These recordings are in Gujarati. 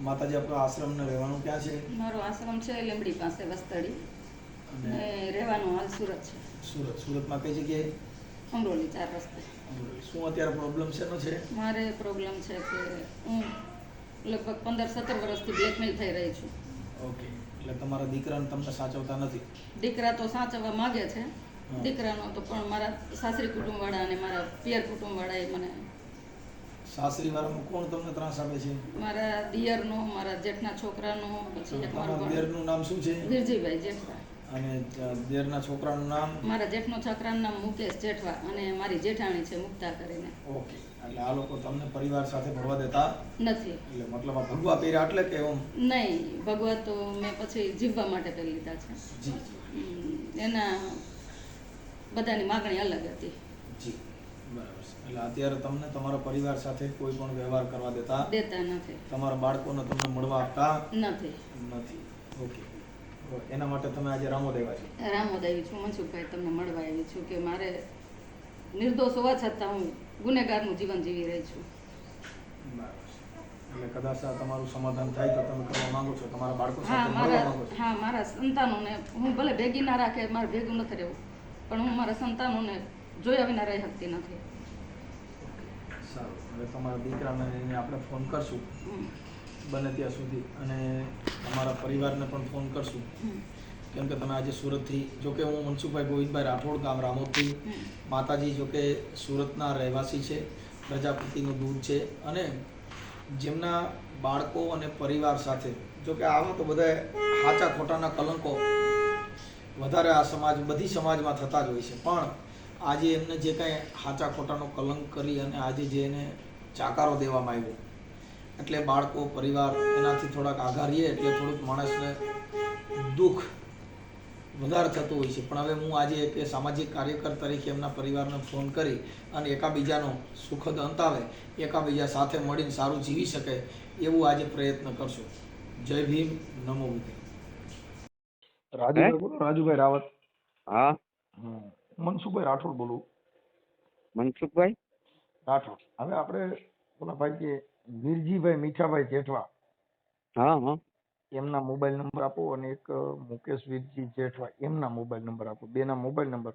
માતાજી આપણો આશ્રમ ને રહેવાનું ક્યાં છે? મારો આશ્રમ છે લીંબડી પાસે વસ્તડી. અને રહેવાનું હાલ સુરત છે. સુરત. સુરતમાં કઈ જગ્યાએ? અમરોલી ચાર રસ્તે. શું અત્યારે પ્રોબ્લેમ શેનો છે? મારે પ્રોબ્લેમ છે કે હું લગભગ પંદર સત્તર વર્ષથી બ્લેકમેલ થઈ રહી છું. ઓકે એટલે તમારા દીકરાને તમને સાચવતા નથી? દીકરા તો સાચવવા માગે છે. દીકરાનો તો પણ મારા સાસરી કુટુંબવાળા અને મારા પિયર કુટુંબવાળાએ મને સાસરી વાળામાં કોણ તમને ત્રાસ આપે છે? મારા દિયરનો મારા જેઠના છોકરાનો પછી એક મારો તમારા નામ શું છે? વિરજીભાઈ જેઠવા. અને દેરના છોકરાનું નામ? મારા જેઠનો છોકરાનું નામ મુકેશ જેઠવા અને મારી જેઠાણી છે મુક્તા કરીને. ઓકે એટલે આ લોકો તમને પરિવાર સાથે ભણવા દેતા? નથી. એટલે મતલબ આ ભગવા પહેર્યા એટલે કે એમ? નહીં ભગવા તો મેં પછી જીવવા માટે પહેરી લીધા છે. જી એના બધાની માગણી અલગ હતી. જી. બરાબર છે. એટલે અત્યારે તમને તમારા પરિવાર સાથે કોઈ પણ વ્યવહાર કરવા દેતા દેતા નથી. તમારા બાળકોને તમને મળવા આપતા નથી. નથી. ઓકે. એના માટે તમે આજે રામોદેવા છો. રામોદ આવી છું મનસુખભાઈ તમને મળવા આવી છું કે મારે નિર્દોષ હોવા છતાં હું ગુનેગારનું જીવન જીવી રહી છું. બરાબર એટલે કદાચ આ તમારું સમાધાન થાય તો તમે કરવા માંગો છો તમારા બાળકો સાથે મળવા મારા માંગો છો. હા મારા સંતાનોને હું ભલે ભેગી ના રાખે મારે ભેગું નથી રહેવું. પણ હું મારા સંતાનોને જોયા વિના રહી શકતી નથી. સારું હવે તમારા દીકરાને એને આપણે ફોન કરશું. બને ત્યાં સુધી. અને તમારા પરિવારને પણ ફોન કરશું. કેમ કે તમે આજે સુરતથી જોકે હું મનસુખભાઈ ગોવિંદભાઈ રાઠોડ ગામ રામોદથી. માતાજી જોકે સુરતના રહેવાસી છે પ્રજાપતિનું દૂધ છે અને જેમના બાળકો અને પરિવાર સાથે જોકે આવા તો બધા સાચા ખોટાના કલંકો વધારે આ સમાજ બધી સમાજમાં થતા જ હોય છે. પણ આજે એમને જે કાંઈ હાચા ખોટાનો કલંક કરી અને આજે જે એને ચાકારો દેવામાં આવ્યો. એટલે બાળકો પરિવાર એનાથી થોડાક આઘારીએ એટલે થોડુંક માણસને દુઃખ વધારે થતું હોય છે. પણ હવે હું આજે એક સામાજિક કાર્યકર તરીકે એમના પરિવારને ફોન કરી અને એકાબીજાનો સુખદ અંત આવે એકાબીજા સાથે મળીને સારું જીવી શકે એવું આજે પ્રયત્ન કરશું. જય ભીમ નમો બુદ્ધે રાજુભાઈ રાજુભાઈ રાવત. હા. મનસુખભાઈ રાઠોડ બોલું. મનસુખભાઈ? રાઠોડ. હવે આપણે ઓલા ભાઈ કે વીરજીભાઈ મીઠાભાઈ જેઠવા. હા હા. એમના મોબાઈલ નંબર આપો અને એક મુકેશ વીરજી જેઠવા. એમના મોબાઈલ નંબર આપો. બેના મોબાઈલ નંબર.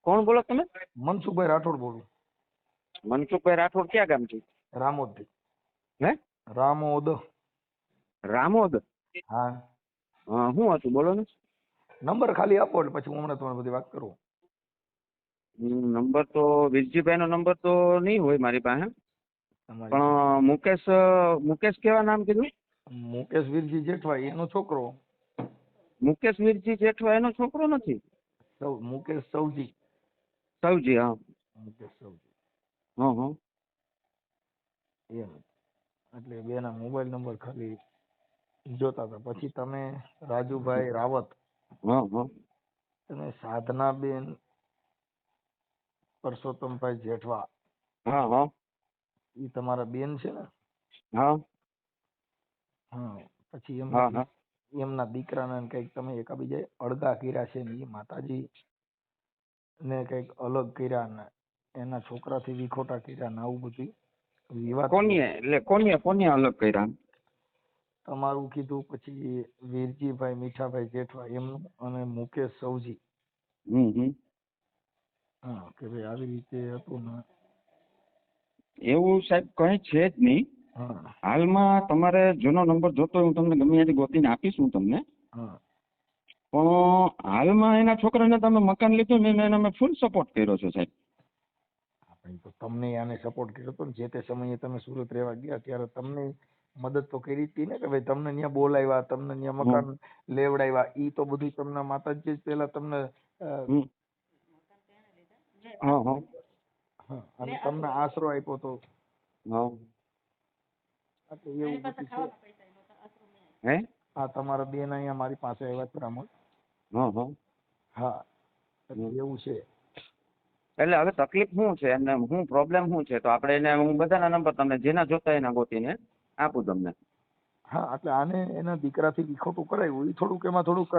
કોણ બોલો તમે? મનસુખભાઈ રાઠોડ બોલું. મનસુખભાઈ રાઠોડ ક્યાં ગામ છે રામોદ હે? રામોદ. રામોદ? હા. હા શું હતું? બોલો ને. નંબર ખાલી આપો એટલે પછી હું હમણાં તમારી બધી વાત કરું. નંબર તો વીરજીભાઈ નો નંબર તો નહીં હોય મારી પાસે. પણ મુકેશ મુકેશ કેવા નામ કીધું? મુકેશ વીરજી જેઠવાઈ એનો છોકરો. મુકેશ વીરજી જેઠવા એનો છોકરો નથી? સૌ મુકેશ સૌજી. સૌજી હા. મુકેશ સૌજી. હા હા. એમ. એટલે બેના મોબાઈલ નંબર ખાલી જોતા હતા. પછી તમે રાજુભાઈ રાવત તમે સાધનાબેન પરસોત્તમભાઈ જેઠવા. એ તમારા બેન છે ને? હા. પછી એમ એમના દીકરા ને દીકરાને કંઈક તમે એકાબીજા અળગા કર્યા છે ને એ માતાજી ને કંઈક અલગ કર્યા ને એના છોકરાથી વિખોટા કર્યા ને આવું બધું કોની એટલે કોનીએ કોનીએ અલગ કર્યા? તમારું કીધું પછી વીરજીભાઈ મીઠાભાઈ જેઠવા એમનું અને મુકેશ સૌજી. હમ હા કે ભાઈ આવી રીતે હતું ને. એવું સાહેબ કંઈ છે જ નહીં. હાલમાં તમારે જૂનો નંબર જોતો હું તમને ગમે ત્યાંથી ગોતીને આપીશ હું તમને. હા. પણ હાલમાં એના છોકરાને તમે મકાન લીધું ને એને અમે ફૂલ સપોર્ટ કર્યો છે સાહેબ. તમને આને સપોર્ટ કર્યો હતો ને જે તે સમયે તમે સુરત રહેવા ગયા ત્યારે તમને મદદ તો કરી હતી ને કે ભાઈ તમને ત્યાં બોલાવ્યા તમને ત્યાં મકાન લેવડાવ્યા ઈ તો બધું તમને માતાજી જ પહેલા તમને. હા હા. હા, અને તમને આશરો આપ્યો તો. હા. એવું બધું હે? હા તમારા બેન અહીંયા મારી પાસે આવ્યા છે રામોદ. હા હા. હા એવું છે. એટલે હવે તકલીફ શું છે? અને શું પ્રોબ્લેમ શું છે? તો આપણે એને હું બધાના નંબર તમને જેના જોતા એના ગોતીને આપું તમને. હા એટલે આને એના દીકરાથી વિખોટું કરાવ્યું એ થોડુંક એમાં થોડુંક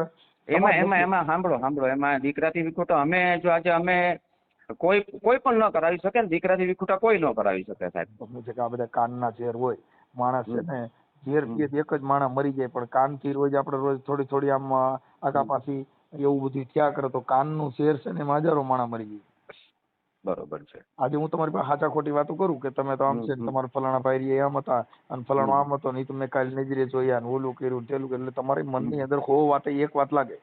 એમાં એમાં એમાં સાંભળો સાંભળો. એમાં દીકરાથી વિખોટો અમે જો આજે અમે કોઈ કોઈ પણ ન કરાવી શકે ને દીકરાથી વિખોટા કોઈ ન કરાવી શકે સાહેબ. સમજે છે કે આ બધા કાનના ઝેર હોય માણસ છે ને ઝેર પીએ એક જ માણસ મરી જાય પણ કાનથી રોજ આપણે રોજ થોડી થોડી આમ આગા પાછી એવું બધું થયા કરે તો કાનનું ઝેર છે ને એમાં હજારો માણસ મરી જાય. બરોબર છે. આજે હું તમારી પાસે સાચા ખોટી વાતો કરું કે તમે તો આમ છે તમારા ફલાણા ભાઈ આમ હતા અને ફલાણો આમ હતો નહીં તમને તમે કાલે નજરે જોયા ને ઓલું કર્યું તેલું કર્યું એટલે તમારી મનની અંદર હો વાત એક વાત લાગે.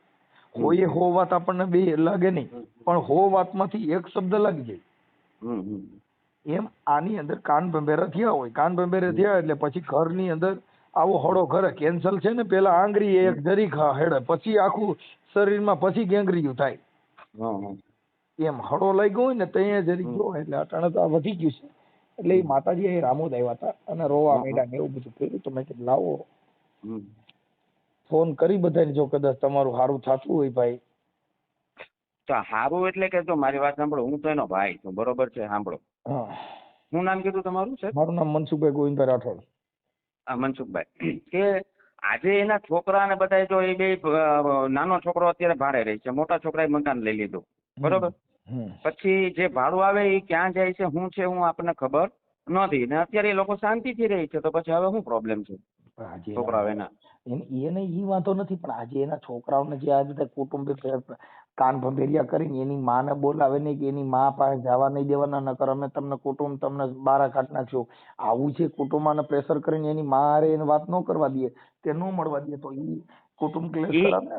હોય હો વાત આપણને બે લાગે નહીં પણ હો વાતમાંથી એક શબ્દ લાગી જાય. એમ આની અંદર કાન ભંભેરા થયા હોય કાન ભંભેરા થયા એટલે પછી ઘરની અંદર આવો હળો ઘરે કેન્સલ છે ને પેલા આંગળી એક જરી ખા હેડે પછી આખું શરીરમાં પછી ગેંગરીયું થાય. એમ હળો ગયો હોય ને ત્યાં જરી જો એટલે અટાણે તો આ વધી ગયું છે. એટલે એ માતાજી અહીં રામોદ આવ્યા હતા અને રોવા મેડા ને એવું બધું કર્યું. તો મેં કીધું લાવો. ફોન કરી બધાને જો કદાચ તમારું સારું થતું હોય ભાઈ. તો હારું એટલે કે જો મારી વાત સાંભળો હું તો એનો ભાઈ છું બરોબર છે સાંભળો. હા. નામ કીધું તમારું છે મારું નામ મનસુખભાઈ ગોવિંદભાઈ રાઠોડ. આ મનસુખભાઈ. કે આજે એના છોકરા ને બધા જો એ બે નાનો છોકરો અત્યારે ભાડે રહે છે મોટા છોકરાએ મકાન લઈ લીધું. બરોબર? પછી જે ભાડું આવે એ ક્યાં જાય છે શું છે હું આપણને ખબર નથી. ને અત્યારે એ લોકો શાંતિથી રહે છે તો પછી હવે શું પ્રોબ્લેમ છે? છોકરાઓ એના. એને એ વાંધો નથી પણ આજે એના છોકરાઓને જે આ બધા કુટુંબે કાન ભંભેરિયા કરીને એની માને બોલાવે નહીં કે એની મા પાસે જવા નહીં દેવાના નકર અમે તમને કુટુંબ તમને બારા કાઢ નાખ્યો આવું છે કુટુંબને પ્રેશર કરીને એની મા હારે એને વાત ન કરવા દઈએ કે ન મળવા દઈએ તો એ કુટુંબ ક્લેશ ખરાબ ને?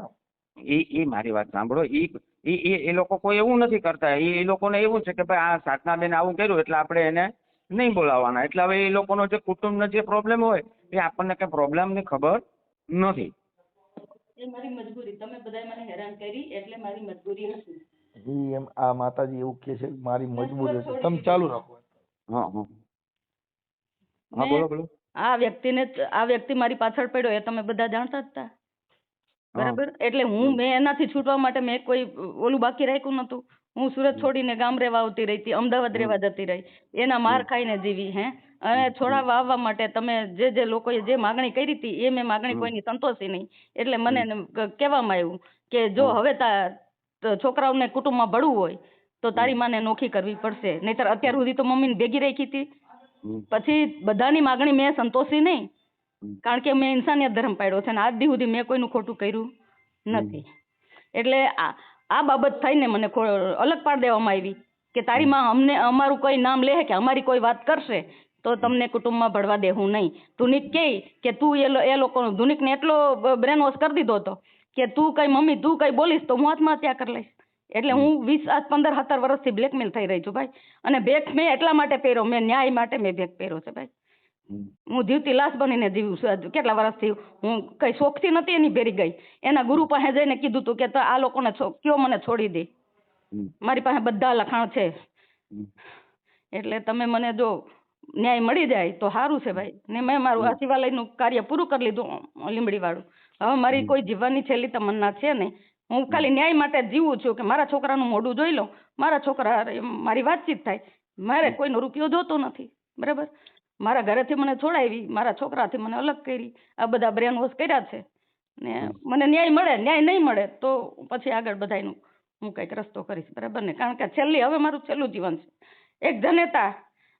એ એ મારી વાત સાંભળો ઈ ઈ એ એ લોકો કોઈ એવું નથી કરતા. એ એ લોકોને એવું છે કે ભાઈ આ સાધનાબેન આવું કર્યું એટલે આપણે એને નહીં બોલાવવાના. એટલે હવે એ લોકોનો જે કુટુંબનો જે પ્રોબ્લેમ હોય એ આપણને કઈ પ્રોબ્લેમની ખબર નથી. એ મારી મજબૂરી. તમે બધાએ મને હેરાન કરી એટલે મારી મજબૂરી હતી ઈ એમ આ માતાજી એવું કહે છે મારી મજબૂરી છે તમે ચાલુ રાખો હા હા. હા બોલો બોલો. આ વ્યક્તિને આ વ્યક્તિ મારી પાછળ પડ્યો એ તમે બધા જાણતા જ હતા બરાબર? એટલે હું મેં એનાથી છૂટવા માટે મેં કોઈ ઓલું બાકી રાખ્યું નતું હું સુરત છોડીને ગામ રહેવા આવતી રહી હતી અમદાવાદ રહેવા જતી રહી. એના માર ખાઈને જીવી હે. અને છોડાવવા આવવા માટે તમે જે જે લોકોએ જે માગણી કરી હતી એ મેં માગણી કોઈની સંતોષી નહીં. એટલે મને કહેવામાં આવ્યું કે જો હવે તા છોકરાઓને કુટુંબમાં ભળવું હોય તો તારી માને નોખી કરવી પડશે. નહીતર અત્યાર સુધી તો મમ્મીને ભેગી રાખી હતી. પછી બધાની માગણી મેં સંતોષી નહીં. કારણ કે મેં ઇન્સાનિયત ધર્મ પાડ્યો છે અને આજ દી સુધી મેં કોઈનું ખોટું કર્યું નથી. એટલે આ આ બાબત થઈને મને અલગ પાડ દેવામાં આવી કે તારી માં અમને અમારું કોઈ નામ લે કે અમારી કોઈ વાત કરશે તો તમને કુટુંબમાં ભળવા દેવું નહીં. ધુનિક કહે કે તું એ એ લોકોનો ધુનિકને એટલો બ્રેન વોશ કરી દીધો હતો કે તું કઈ મમ્મી તું કઈ બોલીશ તો હું આત્મહત્યા કરી લઈશ. એટલે હું વીસ આજ પંદર સત્તર વર્ષથી બ્લેકમેલ થઈ રહી છું ભાઈ. અને બેગ મેં એટલા માટે પહેર્યો મેં ન્યાય માટે મેં બેગ પહેર્યો છે ભાઈ. હું જીવતી લાશ બનીને જીવું છું. કેટલા વર્ષથી હું કઈ શોખથી નથી એની ભેરી ગઈ. એના ગુરુ પાસે જઈને કીધું તું કે આ લોકોને કયો મને છોડી દે. મારી પાસે બધા લખાણ છે. એટલે તમે મને જો ન્યાય મળી જાય તો સારું છે ભાઈ. ને મેં મારું આ શિવાલયનું કાર્ય પૂરું કરી લીધું લીમડી વાળું હવે મારી કોઈ જીવવાની છેલ્લી તમન્ના છે નહીં. હું ખાલી ન્યાય માટે જીવું છું કે મારા છોકરાનું મોઢું જોઈ લઉં મારા છોકરા મારી વાતચીત થાય. મારે કોઈનો રૂપિયો જોતો નથી. બરાબર? મારા ઘરેથી મને છોડાવી મારા છોકરાથી મને અલગ કરી આ બધા બ્રેન વોશ કર્યા છે. ને મને ન્યાય મળે ન્યાય નહીં મળે તો પછી આગળ બધાયનું હું કંઈક રસ્તો કરીશ બરાબર ને? કારણ કે છેલ્લી હવે મારું છેલ્લું જીવન છે. એક જનેતા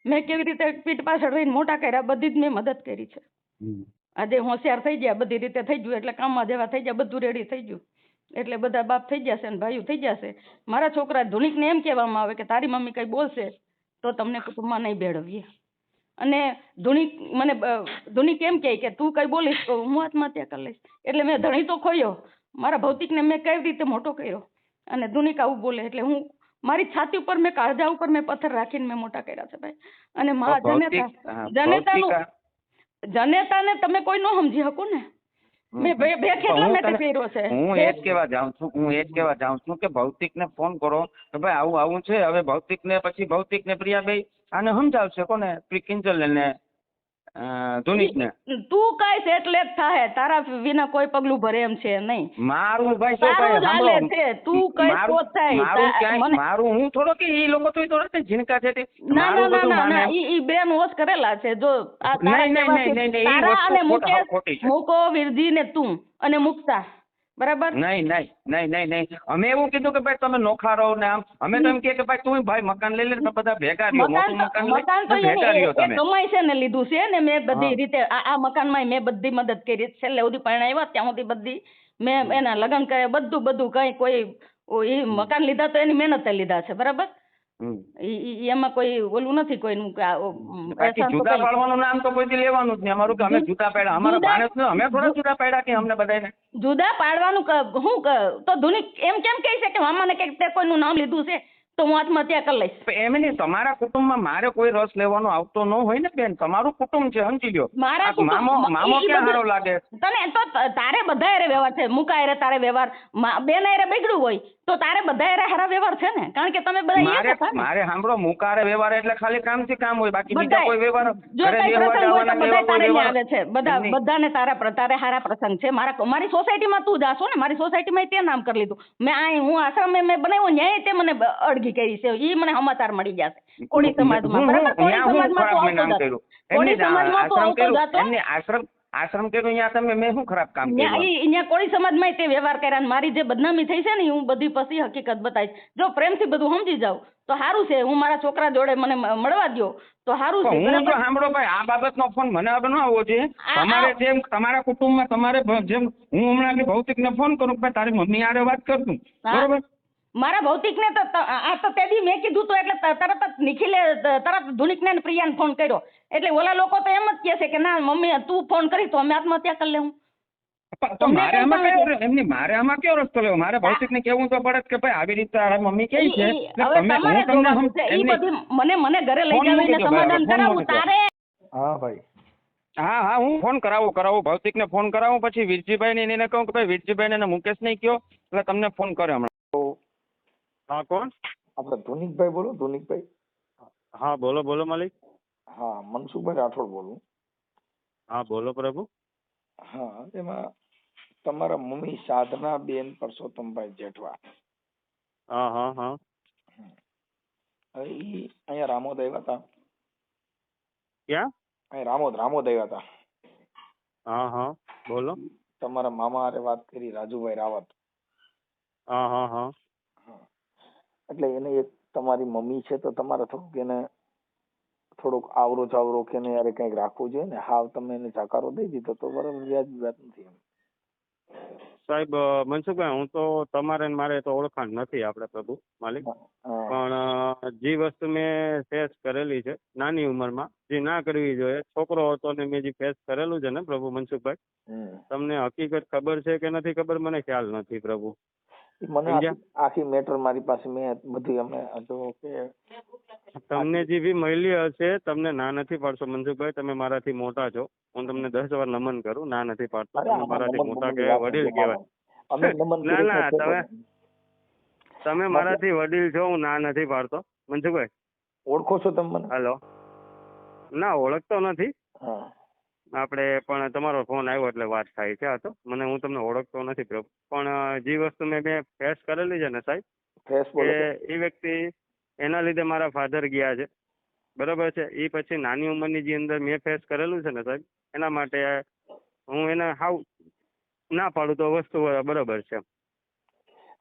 મેં કેવી રીતે પીઠ પાછળ રહીને મોટા કર્યા બધી જ મેં મદદ કરી છે. આજે હોશિયાર થઈ ગયા બધી રીતે થઈ ગયું એટલે કામમાં જેવા થઈ ગયા બધું રેડી થઈ ગયું. એટલે બધા બાપ થઈ જશે અને ભાઈઓ થઈ જશે મારા છોકરા ધુનિકને એમ કહેવામાં આવે કે તારી મમ્મી કંઈ બોલશે તો તમને કુટુંબમાં નહીં ભેળવીએ. અને ધુનિક મને ધૂણી ધુનિક એમ કહે કે તું કંઈ બોલીશ તો હું આત્મહત્યા કરી લઈશ. એટલે મેં ધણી તો ખોયો. મારા ભૌતિકને મેં કઈ રીતે મોટો કર્યો? અને ધુનિક આવું બોલે? એટલે હું મારી છાતી ઉપર મેં કાળજા ઉપર મેં પથ્થર રાખીને મેં મોટા કર્યા છે ભાઈ. અને મારા જનેતા જનેતાનું જનેતાને તમે કોઈ ન સમજી શકો ને. મેં હું માટે તને- પહેર્યો છે. હું એ જ કહેવા જાઉં છું હું એ જ કહેવા જાઉં છું કે ભૌતિકને ફોન કરો કે ભાઈ આવું આવું છે હવે ભૌતિક ને પછી ભૌતિક ને પ્રિયાભાઈ આને સમજાવશે કોને? કિંજલ કિંજલને તું કાંઈ એટલે જ થાય તારા વિના કોઈ પગલું ભરે એમ છે નહીં. મારું ભાઈ શું તારું હાલે છે. તું કઈ તો થાય. મારું ક્યાંય મારું હું થોડો કે એ લોકો તો થોડા કે ઝીણકા છે તે. ના ના ના ના ના. ઈ ઈ બેન વોશ કરેલા છે. જો આ તારા નહીં, નહીં, નહીં, નહીં, નહીં, તારા અને મુકેશ મુકો મૂકો વિરજી ને તું અને મુક્તા. બરાબર? નહીં નહીં નહીં નહીં નહીં. અમે એવું કીધું કે ભાઈ તમે નોખા રહો ને આમ. અમે તો એમ કે ભાઈ તું ભાઈ મકાન લઈ લે ને બધા ભેગા રહ્યો. મોટું મકાન મકાન તો લઈ ભેગા રહ્યો તમે. કમાઈ છે ને લીધું છે ને મેં બધી રીતે આ આ મકાનમાં મેં બધી મદદ કરી. છેલ્લે સુધી પરણાવ્યા ત્યાં સુધી બધી મેં એના લગ્ન કર્યા બધું બધું કઈ કોઈ મકાન લીધા તો એની મહેનતે લીધા છે. બરાબર? એમાં કોઈ ઓલું નથી કોઈનું બાકી જુદા પાડવાનું નામ તો કોઈથી લેવાનું જ નહીં. અમારું કે અમે જુદા પાડ્યા. અમારા જુદા- અમે થોડા જુદા પાડ્યા કે અમને બધાને જુદા પાડવાનું હું તો ધુનિક એમ કેમ કહી છે કે મામાને કે તે કોઈનું નામ લીધું છે? તો હું આત્મહત્યા કરી લઈશ. એમ નહીં તમારા કુટુંબમાં મારે કોઈ રસ લેવાનો આવતો ન હોય ને બેન. તમારું કુટુંબ છે સમજી લ્યો. મારા મામો મામો ક્યાં સારો લાગે? તને તો તારે બધા એરે વ્યવહાર છે. મુકા એરે તારે વ્યવહાર બેન એરે બગડ્યું હોય તો તારે બધા એરે હારા વ્યવહાર છે ને? કારણ કે તમે બધા મારે મારે સાંભળો મુકારે વ્યવહાર એટલે ખાલી કામથી કામ હોય બાકી બીજા કોઈ વ્યવહાર જો કઈ પ્રસંગ હોય તો બધા તારે આવે છે. બધા બધાને તારા તારે હારા પ્રસંગ છે. મારા મારી સોસાયટીમાં તું જાશો ને મારી સોસાયટીમાં તે નામ કરી લીધું. મેં આ હું આશ્રમ મેં બનાવ્યો ન્યાય તે મને બ- અડગી કરી છે એ મને સમાચાર મળી જશે કોળી સમાજમાં બરાબર? કોળી સમાજમાં ખરાબ તું મેં નામ આવતો કોળી સમાજમાં તું આશ્રમ આવતો. આશ્રમ આશ્રમ કર્યું ત્યાં તમે મેં શું ખરાબ કામ કર્યું? અહીંયા કોળી સમાજમાં તે વ્યવહાર કર્યા મારી જે બદનામી થઈ છે ને હું બધી પછી હકીકત બતાવીશ. જો પ્રેમથી બધું સમજી જાવ તો સારું છે. હું મારા છોકરા જોડે મને મળવા દ્યો તો સારું છે. હું તો સાંભળો ભાઈ આ બાબતનો ફોન મને ન આવવો છે તમારે જેમ તમારા કુટુંબમાં તમારે જેમ હું હમણાં ભૌતિકને ફોન કરું ભાઈ તારી મમ્મી આરે વાત કરતું. બરોબર? મારા ભૌતિક ને તો આ તો તેદી મેં કીધું તો એટલે તરત જ નિખિલે તરત ધુનિક ને પ્રિયાને ફોન કર્યો. એટલે ઓલા લોકો તો એમ જ કહે છે કે ના મમ્મી તું ફોન કરી તો અમે આત્મહત્યા કરી લેવું. તો મારે આમાં કયો એમની મારે આમાં કયો રસ્તો લેવો? મારે ભૌતિકને કેવું તો પડે કે ભાઈ આવી રીતે તારા મમ્મી કહે છે. તમે હું તમને બધી મને મને ઘરે લઈ ભાઈ, સમાધાન કરાવું તારે હા ભાઈ. હા હા હું ફોન કરાવું કરાવું. ભૌતિકને ફોન કરાવું પછી વીરજીભાઈ ને એને કહું કે ભાઈ વીરજીભાઈ ને મુકેશ નહીં કયો એટલે તમને ફોન કરે હમણાં. હા કોણ? આપણે ધુનિકભાઈ બોલો ધુનિકભાઈ. હા બોલો બોલો માલિક. હા મનસુખભાઈ રાઠોડ બોલું. હા બોલો પ્રભુ. હા એમાં તમારા મમ્મી સાધના બેન પરસોત્તમભાઈ જેઠવા. હા હા હા. હવે ઈ અહીંયા રામોદ આવ્યા હતા. ક્યાં? અહીં રામોદ રામોદ આવ્યા હતા. હા હા બોલો. તમારા મામા હારે વાત કરી રાજુભાઈ રાવત. હા હા હા. એટલે એને એક તમારી મમ્મી છે તો તમારે થોડુંક એને થોડુંક આવરો ચાવરો કે એને યારે કંઈક રાખવું જોઈએ ને હાવ તમે એને જાકારો દઈ દીધો તો બરાબર વ્યાજબી વાત નથી એમ. સાહેબ મનસુખભાઈ હું તો તમારે ને મારે તો ઓળખાણ નથી આપણે પ્રભુ માલિક. પણ જે વસ્તુ મેં ફેસ કરેલી છે નાની ઉંમરમાં જે ના કરવી જોઈએ છોકરો હતો ને મેં જે ફેસ કરેલું છે ને પ્રભુ મનસુખભાઈ તમને હકીકત ખબર છે કે નથી ખબર? મને ખ્યાલ નથી પ્રભુ. મને આખી મેટર મારી પાસે મેં બધી અમે જો કે તમને જે બી મળી હશે તમને ના નથી પાડશો મનસુખભાઈ તમે મારાથી મોટા છો. હું તમને દસ વાર નમન કરું ના નથી પાડતો. તમે મારાથી મોટા કહેવાય વડીલ કહેવાય. ના, ના, તમે- તમે મારાથી વડીલ છો હું ના નથી પાડતો. મનસુખભાઈ ઓળખો છો તમે મને? હાલો. ના ઓળખતો નથી. હા. આપણે પણ તમારો ફોન આવ્યો એટલે વાત થાય છે આ તો. મને હું તમને ઓળખતો નથી પણ જે વસ્તુ મેં મેં ફેસ કરેલી છે ને સાહેબ કે એ વ્યક્તિ એના લીધે મારા ફાધર ગયા છે. બરાબર છે? એ પછી નાની ઉંમરની જે અંદર મેં ફેસ કરેલું છે ને સાહેબ એના માટે હું એને હાવ ના પાડું તો વસ્તુ બરાબર છે.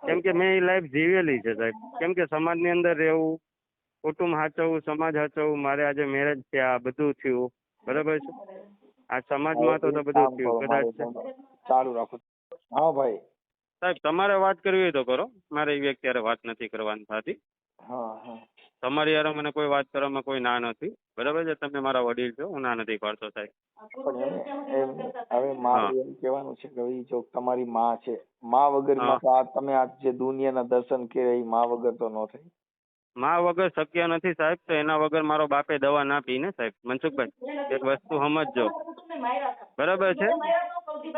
કેમ કે મેં એ લાઈફ જીવેલી છે સાહેબ. કેમ કે સમાજની અંદર રહેવું કુટુંબ સાચવવું સમાજ સાચવવું મારે આજે મેરેજ થયા બધું થયું. બરાબર છે? આ સમાજમાં તો તો બધું થયું કદાચ ચાલુ રાખો. હા ભાઈ. સાહેબ તમારે વાત કરવી હોય તો કરો. મારે એ વ્યક્તિ વાત નથી કરવાની થતી. તમારી યાર મને કોઈ વાત કરવામાં કોઈ ના નથી. બરાબર છે? તમે મારા વડીલ છો હું ના નથી કરતો સાહેબ. હવે મારું એમ કહેવાનું છે કે જો તમારી માં છે માં વગર. તમે આ જે દુનિયાના દર્શન કે એ માં વગર તો ન થાય. મા વગર શક્ય નથી સાહેબ તો એના વગર મારો બાપે દવા ના પી ને સાહેબ મનસુખભાઈ એક વસ્તુ સમજજો. બરાબર છે?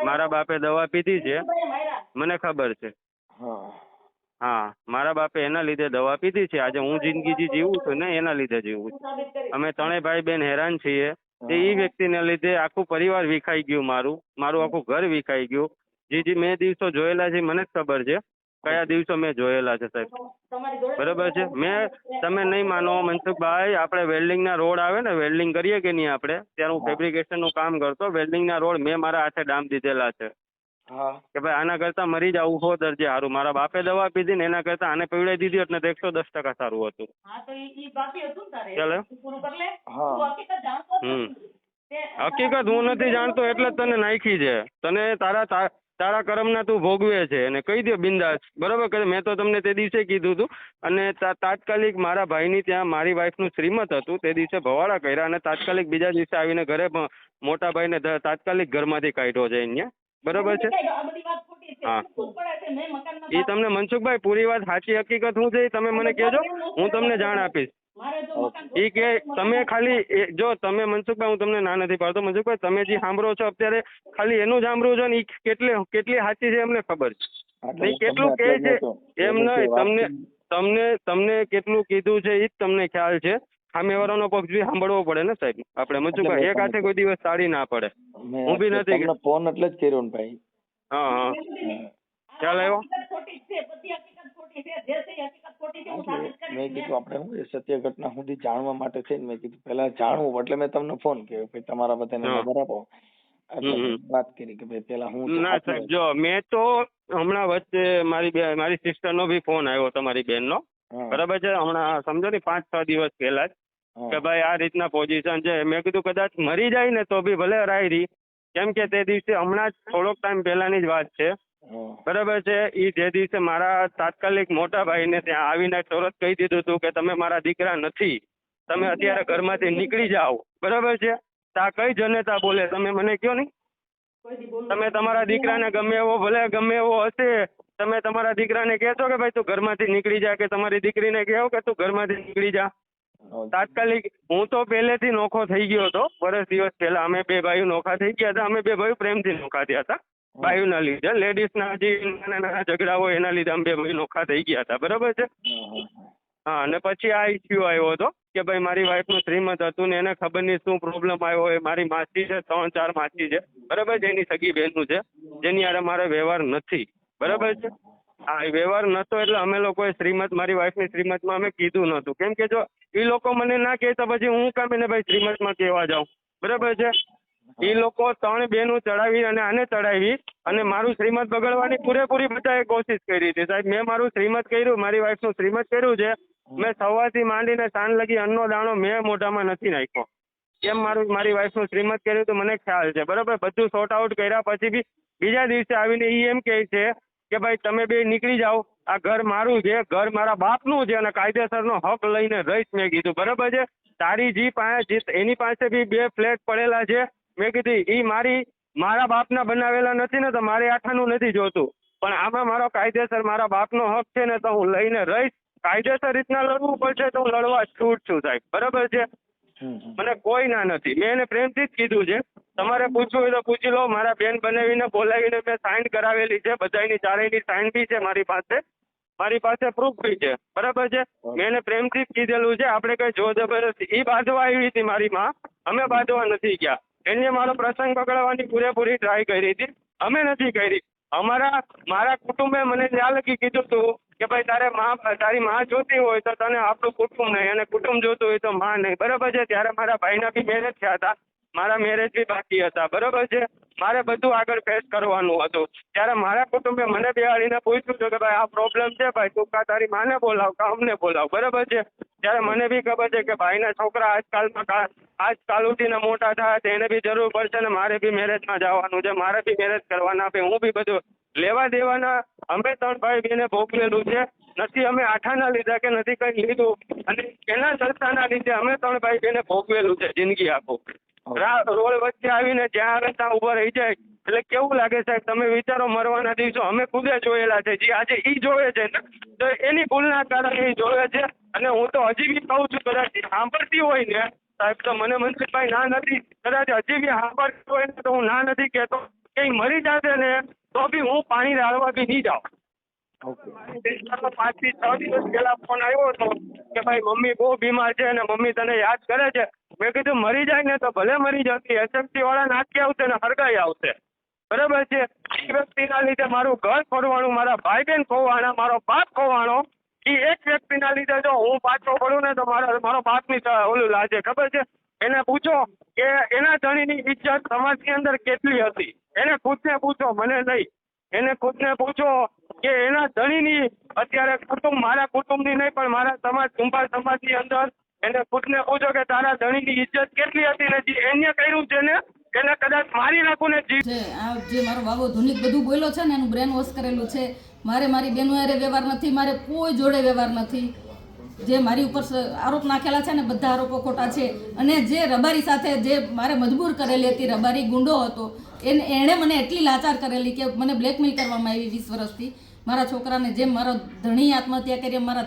મારા બાપે દવા પીધી છે. મને ખબર છે. હા હા મારા બાપે એના લીધે દવા પીધી છે. આજે હું જિંદગી જે જીવું છું ને એના લીધે જીવું છું. અમે ત્રણેય ભાઈ બેન હેરાન છીએ. તે એ વ્યક્તિને લીધે આખું પરિવાર વિખાઈ ગયું મારું. મારું આખું ઘર વિખાઈ ગયું. જે જે મેં દિવસો જોયેલા છે મને જ ખબર છે. કયા દિવસો મેં જોયેલા છે સાહેબ? બરાબર છે. મેં તમે નહીં માનો મનસુખભાઈ આપણે વેલ્ડિંગના રોડ આવે ને વેલ્ડિંગ કરીએ કે નહીં આપણે? ત્યારે હું ફેબ્રિકેશનનું કામ કરતો વેલ્ડિંગના રોડ મેં મારા હાથે ડામ દીધેલા છે. કે ભાઈ આના કરતાં મરી જાવું હો દરજે સારું મારા બાપે દવા પીધી ને એના કરતાં આને પીવડાવી દીધી એટલે તો એકસો દસ ટકા સારું હતું. હા તો ઈ ઈ બાકી હતું ને તારે? ચાલે. તું પૂરું કરી લે. હા. હકીકત હમ. હકીકત હું નથી જાણતો એટલે જ તને નાખી છે. તને તારા તા- તારા કર્મના તું ભોગવે છે અને કહી દે બિંદાસ. બરાબર? કે મેં તો તમને તે દિવસે કીધું હતું. અને તાત્કાલિક મારા ભાઈની ત્યાં મારી વાઈફનું શ્રીમત હતું. તે દિવસે ભવાડા કર્યા અને તાત્કાલિક બીજા દિવસે આવીને ઘરે મોટા ભાઈને તાત્કાલિક ઘરમાંથી કાઢ્યો છે અહીંયા. બરાબર છે? હા. એ તમને મનસુખભાઈ પૂરી વાત સાચી હકીકત શું છે તમે મને કહેજો. હું તમને જાણ આપીશ. કે તમે ખાલી જો તમે મનસુખભાઈ હું તમને ના નથી પાડતો. મનસુખભાઈ તમે જે સાંભળો છો અત્યારે ખાલી એનું જ સાંભળવું છો ને એ કેટલી કેટલી સાચી છે એમને ખબર છે. કેટલું કે કહે છે એમ નહીં તમને તમને તમને કેટલું કીધું છે એ જ તમને ખ્યાલ છે. સામેવાળાનો પક્ષ બી સાંભળવો પડે ને સાહેબ. આપણે મનસુખભાઈ એક હાથે કોઈ દિવસ સાડી ના પડે. હું બી નથી ફોન એટલે જ કર્યો ને ભાઈ. હા હા. ખ્યાલ આવ્યો? છે છે છે છે મેં કીધું આપણે હું સત્ય ઘટના સુધી જાણવા માટે થઈને મેં કીધું પેલા જાણવું એટલે મેં તમને ફોન કર્યો કે તમારા બધાને ખબર આપો. વાત કરી કે ભાઈ પેલા હું ના સાહેબ જો મેં તો હમણાં વચ્ચે મારી બે મારી સિસ્ટરનો બી ફોન આવ્યો તમારી બેનનો. નો બરાબર છે? હમણાં સમજો ને પાંચ છ દિવસ પહેલા જ કે ભાઈ આ રીતના પોઝિશન છે. મેં કીધું કદાચ મરી જાય ને તો બી ભલે રાયરી રહી. કેમ કે તે દિવસે હમણાં જ થોડોક ટાઈમ પહેલાની જ વાત છે. બરાબર છે. એ જે દિવસે મારા તાત્કાલિક મોટા ભાઈને ત્યાં આવીને તરત કહી દીધું હતું કે તમે મારા દીકરા નથી તમે અત્યારે ઘરમાંથી નીકળી જાઓ. બરાબર છે? તા કઈ જનતા બોલે? તમે મને કયો નહીં? તમે તમારા દીકરાને ગમે એવો ભલે ગમે એવો હશે તમે તમારા દીકરાને કહેશો કે ભાઈ તું ઘરમાંથી નીકળી જા કે તમારી દીકરીને કહો કે તું ઘરમાંથી નીકળી જા. તાત્કાલિક હું તો પહેલેથી નોખો થઈ ગયો હતો વર્ષ દિવસ પહેલા અમે બે ભાઈઓ નોખા થઈ ગયા હતા અમે બે ભાઈઓ પ્રેમથી નોખા થયા હતા. ભાઈઓના લીધે. લેડીઝના જે નાના નાના ઝઘડા હોય એના લીધે અમે બે ભાઈ નોખા થઈ ગયા હતા. બરાબર છે? હા, અને પછી આ ઇસ્યુ આવ્યો હતો કે ભાઈ મારી વાઈફનું શ્રીમત હતું ને એને ખબર નહીં શું પ્રોબ્લેમ આવ્યો હોય. મારી માસી છે ત્રણ ચાર માસી છે. બરાબર છે? એની સગી બહેનનું છે જેની હારે મારે વ્યવહાર નથી. બરાબર છે? હા એ વ્યવહાર નહોતો એટલે અમે લોકોએ શ્રીમત મારી વાઈફની શ્રીમતમાં અમે કીધું નહોતું. કેમ કે જો એ લોકો મને ના કહે તો પછી હું કામ એને ભાઈ શ્રીમતમાં કહેવા જાઉં. બરાબર છે? એ લોકો ત્રણ બેનું ચડાવી અને આને ચડાવી અને મારું શ્રીમત બગડવાની પૂરેપૂરી બધાએ કોશિશ કરી હતી. સાહેબ મેં મારું શ્રીમત કર્યું મારી વાઈફનું શ્રીમત કર્યું છે. મેં સવારથી માંડીને સાંજ લગી અન્નો દાણો મેં મોઢામાં નથી નાખ્યો. કેમ મારું મારી વાઈફનું શ્રીમત કર્યું તો મને ખ્યાલ છે. બરાબર? બધું સોર્ટ આઉટ કર્યા પછી બી બીજા દિવસે આવીને એ એમ કહે છે કે ભાઈ તમે બે નીકળી જાઓ. આ ઘર મારું છે ઘર મારા બાપનું છે અને કાયદેસરનો હક લઈને રહીશ મેં કીધું. બરાબર છે? તારી જી પાસે એની પાસે બી બે ફ્લેટ પડેલા છે. મેં કીધી એ મારી મારા બાપના બનાવેલા નથી ને તો મારે આઠાનું નથી જોતું. પણ આમાં મારો કાયદેસર મારા બાપનો હક છે ને તો હું લઈને રહીશ. કાયદેસર રીતના લડવું પડશે તો હું લડવા છૂટ છું સાહેબ. બરાબર છે. મને કોઈ ના નથી. મેં એને પ્રેમથી જ કીધું છે. તમારે પૂછવું હોય તો પૂછી લો. મારા બેન બનાવીને બોલાવીને મેં સાઇન કરાવેલી છે. બધાની ચારેયની સાઇન બી છે મારી પાસે. મારી પાસે પ્રૂફ બી છે. બરાબર છે? મેં એને પ્રેમથી જ કીધેલું છે. આપણે કઈ જો જબરદસ્તી એ બાંધવા આવી હતી મારી માં. અમે બાંધવા નથી ગયા. એને મારો પ્રસંગ પકડવાની પૂરેપૂરી ટ્રાય કરી હતી. અમે નથી કરી. અમારા, મારા કુટુંબે મને ત્યાં લગી કીધું હતું કે ભાઈ તારે માં, તારી માં જોતી હોય તો તને આપણું કુટુંબ નહીં અને કુટુંબ જોતું હોય તો માં નહીં. બરાબર છે? ત્યારે મારા ભાઈના બી મેરેજ થયા હતા. મારા મેરેજ બી બાકી હતા. બરાબર છે? મારે બધું આગળ ફેસ કરવાનું હતું. ત્યારે મારા કુટુંબે મને બેહાડીને પૂછ્યું હતું કે ભાઈ, આ પ્રોબ્લેમ છે ભાઈ? તું કા તારી માને બોલાવ, કા અમને બોલાવ? બરાબર છે? ત્યારે મને બી ખબર છે કે ભાઈના છોકરા આજકાલમાં આજકાલ ઉઠીને મોટા થયા તો એને બી જરૂર પડશે ને મારે બી મેરેજમાં જવાનું છે, મારે બી મેરેજ કરવાના છે. હું બી બધું લેવા દેવાના અમે ત્રણ ભાઈ બેને ભોગવેલું છે. નથી અમે આઠાના લીધા કે નથી કંઈ લીધું. અને એના સંસ્થાના લીધે અમે ત્રણ ભાઈ બેને ભોગવેલું છે જિંદગી આખું. રોડ વચ્ચે આવીને જ્યાં આવે ત્યાં ઊભા રહી જાય. એટલે કેવું લાગે સાહેબ તમે વિચારો મરવાના દિવસો અમે ખુદે જોયેલા છે. જે આજે ઈ જોવે છે. ને તો એની ભૂલના કારણે એ જોવે છે. અને હું તો હજી બી કહું છું કદાચ સાંભળતી હોય ને સાહેબ તો મને મનસુખભાઈ ના નથી. કદાચ હજી બી સાંભળતી હોય ને તો હું ના નથી કહેતો. કઈ મરી જશે ને તો બી હું પાણી રાળવા બી નહીં જાઉં. કે ભાઈ, મમ્મી બહુ બીમાર છે અને મમ્મી તને યાદ કરે છે? મેં કીધું, મરી જાય ને તો ભલે મરી જતી એસએમસી આવશે ને હરગાઈ આવશે. બરાબર છે? એ વ્યક્તિના લીધે મારું ઘર ખોરવાનું મારા ભાઈ બહેન ખોવાણા, મારો બાપ ખોવાણો, એ એક વ્યક્તિના લીધે જો હું પાછો પડું ને તો મારા, મારો બાપની ઓલું લાજે, ખબર છે? એને પૂછો કે એના ધણીની ઇજ્જત સમાજની અંદર કેટલી હતી? એને ખુદને પૂછો, મને નહીં. એને ખુદને પૂછો કે એના ધણીની અત્યારે કુટુંબ, મારા કુટુંબની નહીં, પણ મારા સમાજ, કુંભાર સમાજની અંદર એને ખુદને પૂછો કે તારા ધણીની ઇજ્જત કેટલી હતી ને જે એને કર્યું છે ને? એને કદાચ મારી નાખું ને જીવ આ જે મારો બાબો ધુનિક બધું બોલ્યો છે ને, એનું બ્રેન વોશ કરેલું છે. મારે મારી બેનો હારે વ્યવહાર નથી, મારે કોઈ જોડે વ્યવહાર નથી. જે મારી ઉપર આરોપ નાખેલા છે ને, બધા આરોપો ખોટા છે. અને જે રબારી સાથે જે મારે મજબૂર કરેલી હતી, રબારી ગુંડો હતો, એને, એણે મને એટલી લાચાર કરેલી કે મને બ્લેકમેલ કરવામાં આવી વીસ વર્ષથી. મારા છોકરાને જેમ મારો ધણી આત્મહત્યા કરી, મારા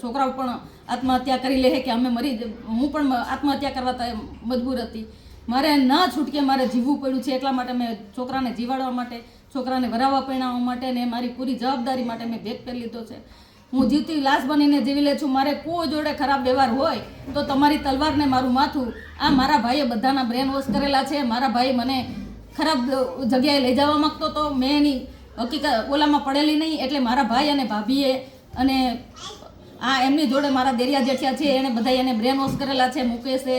છોકરાઓ પણ આત્મહત્યા કરી લે કે અમે મરી હું પણ આત્મહત્યા કરવા મજબૂર હતી. મારે ન છૂટકે મારે જીવવું પડ્યું છે, એટલા માટે મેં છોકરાને જીવાડવા માટે, છોકરાને વરાવવા પરણાવવા માટે ને મારી પૂરી જવાબદારી માટે મેં ભેગ કરી લીધો છે. હું જીવતી લાશ બનીને જીવી લે છું, મારે કોઈ જોડે ખરાબ વ્યવહાર હોય, તો તમારી તલવારને મારું માથું, આ મારા ભાઈએ બધાના બ્રેન વોશ કરેલા છે, મારા ભાઈ મને ખરાબ જગ્યાએ લઈ જવા માંગતો હતો મેં એની હકીકત, ઓલામાં પડેલી નહીં, એટલે મારા ભાઈ અને ભાભીએ અને આ એમની જોડે મારા દેરિયા જેઠિયા છે, એણે બધા એને બ્રેન વોશ કરેલા છે, મુકેશે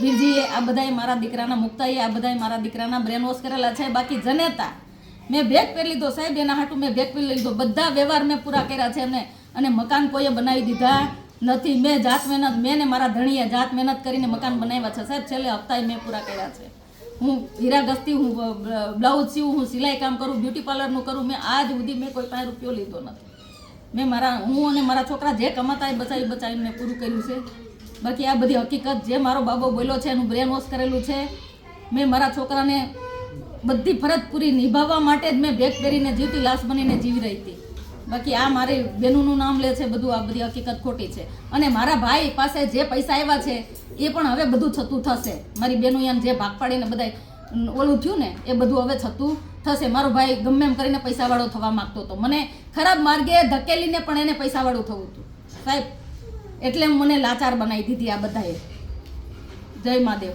બીજીએ આ બધાએ મારા દીકરાના મુક્તાએ આ બધાએ મારા દીકરાના બ્રેન વોશ કરેલા છે, બાકી જનેતા, મેં ભેગ પહેરી લીધો સાહેબ, એના હાટું મેં ભેગ પહેરી લીધો, બધા વ્યવહાર મેં પૂરા કર્યા છે અને અને મકાન કોઈએ બનાવી દીધા નથી, મેં જાત મહેનત, મેં ને મારા ધણીએ જાત મહેનત કરીને મકાન બનાવ્યા છે, સાહેબ, છેલ્લે હપ્તાએ મેં પૂરા કર્યા છે. હું હીરા ગસ્તી હું બ્લાઉઝ સીવું, હું સિલાઈ કામ કરું, બ્યુટી પાર્લરનું કરું, મેં આજ સુધી મેં કોઈ પાંચ રૂપિયો લીધો નથી. મેં મારા, હું અને મારા છોકરા જે કમાતા એ બચાવી બચાવીને પૂરું કર્યું છે. બાકી આ બધી હકીકત જે મારો બાબો બોલ્યો છે, એનું બ્રેન વોશ કરેલું છે. મેં મારા છોકરાને બધી ફરજ પૂરી નિભાવવા માટે જ મેં ભેગ પહેરીને જીવતી, લાશ બનીને જીવી રહી હતી. બાકી આ મારી બેનુનું નામ લે છે, બધું આ બધી હકીકત ખોટી છે. અને મારા ભાઈ પાસે જે પૈસા આવ્યા છે, એ પણ હવે બધું થતું થશે. મારી બેનું જે ભાગ પાડીને બધા ઓલું થયું ને, એ બધું હવે થતું થશે. મારો ભાઈ ગમે એમ કરીને પૈસાવાળો થવા માંગતો હતો. મને ખરાબ માર્ગે ધકેલીને પણ એને પૈસાવાળું થવું હતું. સાહેબ, એટલે મને લાચાર બનાવી દીધી આ બધાએ. જય મહાદેવ.